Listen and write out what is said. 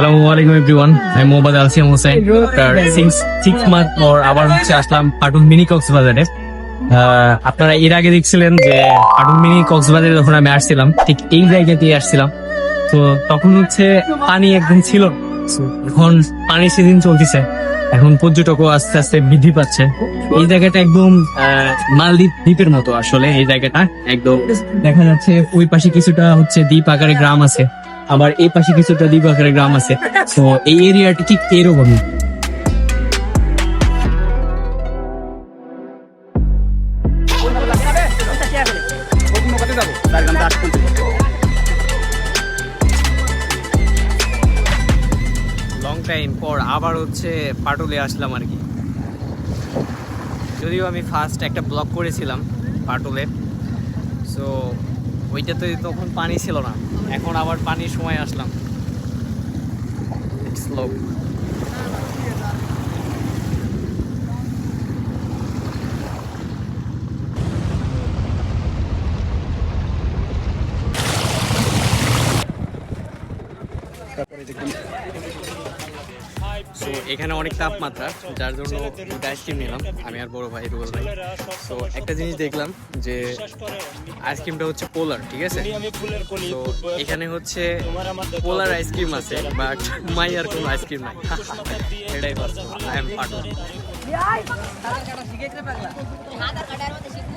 আসসালামু আলাইকুম এভরিওয়ান আমি মোহাম্মদ আলসিয়াম হোসেন। সিক্স সিক্স মান্থ পর আবার হচ্ছে আসলাম পাটুন মিনি কক্সবাজারে। আপনারা এর আগে দেখছিলেন যে পাটুন মিনি কক্সবাজারে যখন আমি আসছিলাম ঠিক এই আসছিলাম। তো তখন হচ্ছে পানি একদম ছিল। এখন পানি সিজন চলতেছে। এখন পর্যটকও আস্তে আস্তে বৃদ্ধি পাচ্ছে। এই জায়গাটা একদম আহ, মালদ্বীপ দ্বীপের মতো আসলে এই জায়গাটা। একদম দেখা যাচ্ছে ওই পাশে কিছুটা হচ্ছে দ্বীপ আকারে গ্রাম আছে। আবার এই পাশে কিছুটা দ্বীপ আকারে গ্রাম আছে। তো এই এরিয়াটি ঠিক এরকমই। লং টাইম পর আবার হচ্ছে পাটুলে আসলাম আর কি। যদিও আমি ফার্স্ট একটা ব্লগ করেছিলাম পাটুলে। সো ওইটাতে তখন পানি ছিল না। এখন আবার পানির সময় আসলাম। স্লো সো এখানে অনেক তাপমাত্রা, যার জন্য দুটো আইসক্রিম নিলাম, আমি আর বড় ভাই রুবেল ভাই। সো একটা জিনিস দেখলাম যে আইসক্রিমটা হচ্ছে পোলার ঠিক আছে? তো এখানে হচ্ছে পোলার আইসক্রিম আছে বাট মাই আর কোনো আইসক্রিম নাই। এটাই আই এম শিখব